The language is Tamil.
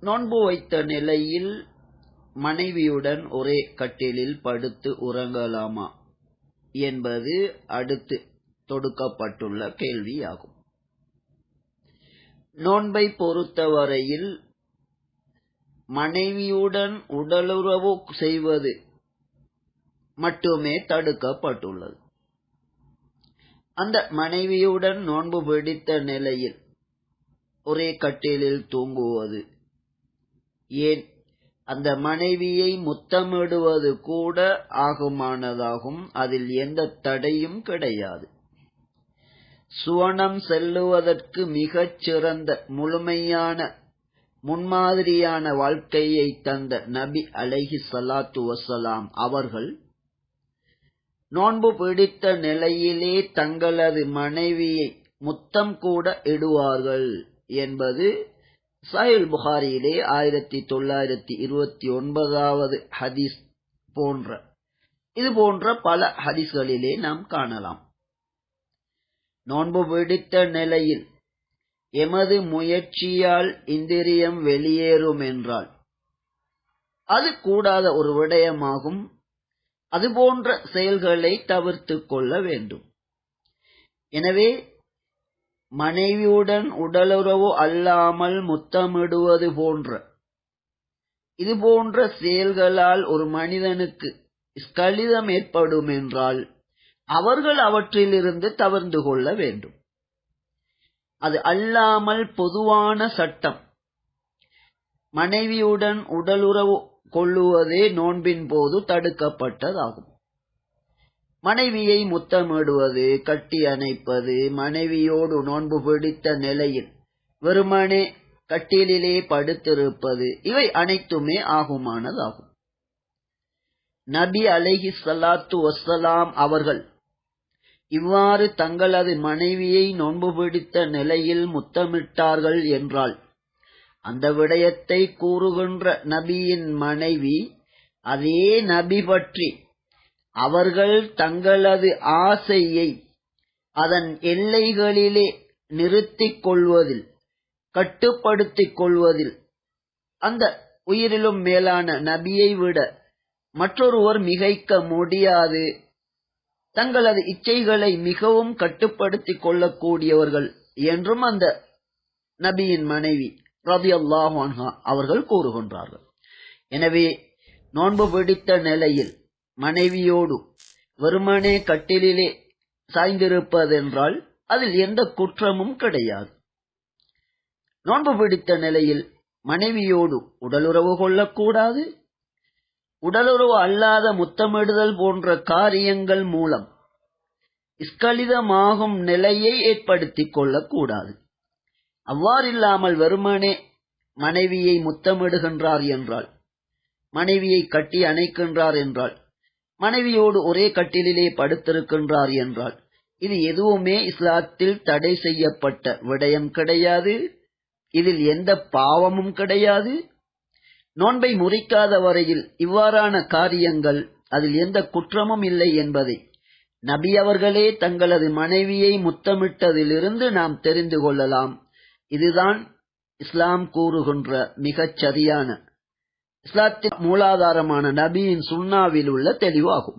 நோன்பு வைத்த நிலையில் மனைவியுடன் ஒரே கட்டிலில் படுத்து உறங்கலாமா என்பது அடுத்து தொடுக்கப்பட்டுள்ள கேள்வியாகும். நோன்பை பொறுத்தவரையில் மனைவியுடன் உடலுறவு செய்வது மட்டுமே தடுக்கப்பட்டுள்ளது. அந்த மனைவியுடன் நோன்பு பிடித்த நிலையில் ஒரே கட்டிலில் தூங்குவது ஏன்? அந்த மனைவியை முத்தமிடுவது கூட ஆகுமானதாகும். அதில் எந்த தடையும் கிடையாது. சுவனம் செல்லுவதற்கு மிகச் சிறந்த முழுமையான முன்மாதிரியான வாழ்க்கையை தந்த நபி அலைஹி சலாத்து வசலாம் அவர்கள் நோன்பு பிடித்த நிலையிலே தங்களது மனைவியை முத்தம் கூட இடுவார்கள் என்பது சாயுல் புகாரியிலே ஆயிரத்தி தொள்ளாயிரத்தி இருபத்தி ஒன்பதாவது ஹதீஸ் போன்ற இது போன்ற பல ஹதீஸ்களிலே நாம் காணலாம். நோன்பு பிடித்த நிலையில் எமது முயற்சியால் இந்திரியம் வெளியேறும் என்றால் அது கூடாத ஒரு விடயமாகும். அதுபோன்ற செயல்களை தவிர்த்து கொள்ள வேண்டும். எனவே மனைவியுடன் உடலுறவு அல்லாமல் முத்தமிடுவது போன்ற. இது போன்ற செயல்களால் ஒரு மனிதனுக்கு ஸ்கலிதம் ஏற்படும் என்றால் அவர்கள் அவற்றிலிருந்து தவிர்ந்து கொள்ள வேண்டும். அது அல்லாமல் பொதுவான சட்டம். மனைவியுடன் உடலுறவு கொள்ளுவதே நோன்பின் போது தடுக்கப்பட்டதாகும். மனைவியை முத்தமிடுவது கட்டி அணைப்பது மனைவியோடு நோன்பு பிடித்த நிலையில் வெறுமனே கட்டிலே படுத்திருப்பது இவை அனைத்துமே ஆகுமானதாகும். நபி அலைஹி சலாத்து வசலாம் அவர்கள் இவ்வாறு தங்களது மனைவியை நோன்பு பிடித்த நிலையில் முத்தமிட்டார்கள் என்றால் அந்த விடயத்தை கூறுகின்ற நபியின் மனைவி அதே நபி பற்றி அவர்கள் தங்களது ஆசையை அதன் எல்லைகளிலே நிறுத்திக் கொள்வதில் கட்டுப்படுத்திக் கொள்வதில் அந்த உயிரிலும் மேலான நபியை விட மற்றொருவர் மிகைக்க முடியாது. தங்களது இச்சைகளை மிகவும் கட்டுப்படுத்திக் கொள்ளக்கூடியவர்கள் என்றும் அந்த நபியின் மனைவி ரபி அல்லாஹான்ஹா அவர்கள் கூறுகின்றார்கள். எனவே நோன்பு பிடித்த நிலையில் மனைவியோடு வெறுமனே கட்டிலே சாய்ந்திருப்பதென்றால் அதில் எந்த குற்றமும் கிடையாது. நோன்பு பிடித்த நிலையில் மனைவியோடு உடலுறவு கொள்ளக்கூடாது. உடலுறவு அல்லாத முத்தமிடுதல் போன்ற காரியங்கள் மூலம் இஸ்கலிதமாகும் நிலையை ஏற்படுத்திக் கொள்ளக்கூடாது. அவ்வாறில்லாமல் வெறுமனே மனைவியை முத்தமிடுகின்றார் என்றால் மனைவியை கட்டி அணைக்கின்றார் என்றால் மனைவியோடு ஒரே கட்டிலே படுத்திருக்கின்றார் என்றால் இது எதுவுமே இஸ்லாத்தில் தடை செய்யப்பட்ட விடயம் கிடையாது. இதில் எந்த பாவமும் கிடையாது. நோன்பை முறிக்காத வரையில் இவ்வாறான காரியங்கள் அதில் எந்த குற்றமும் இல்லை என்பதை நபி அவர்களே தங்களது மனைவியை முத்தமிட்டதிலிருந்து நாம் தெரிந்து கொள்ளலாம். இதுதான் இஸ்லாம் கூறுகின்ற மிகச் சரியான இஸ்லாத்தின் மூலாதாரமான நபியின் சுண்ணாவில் உள்ள தெளிவாகும்.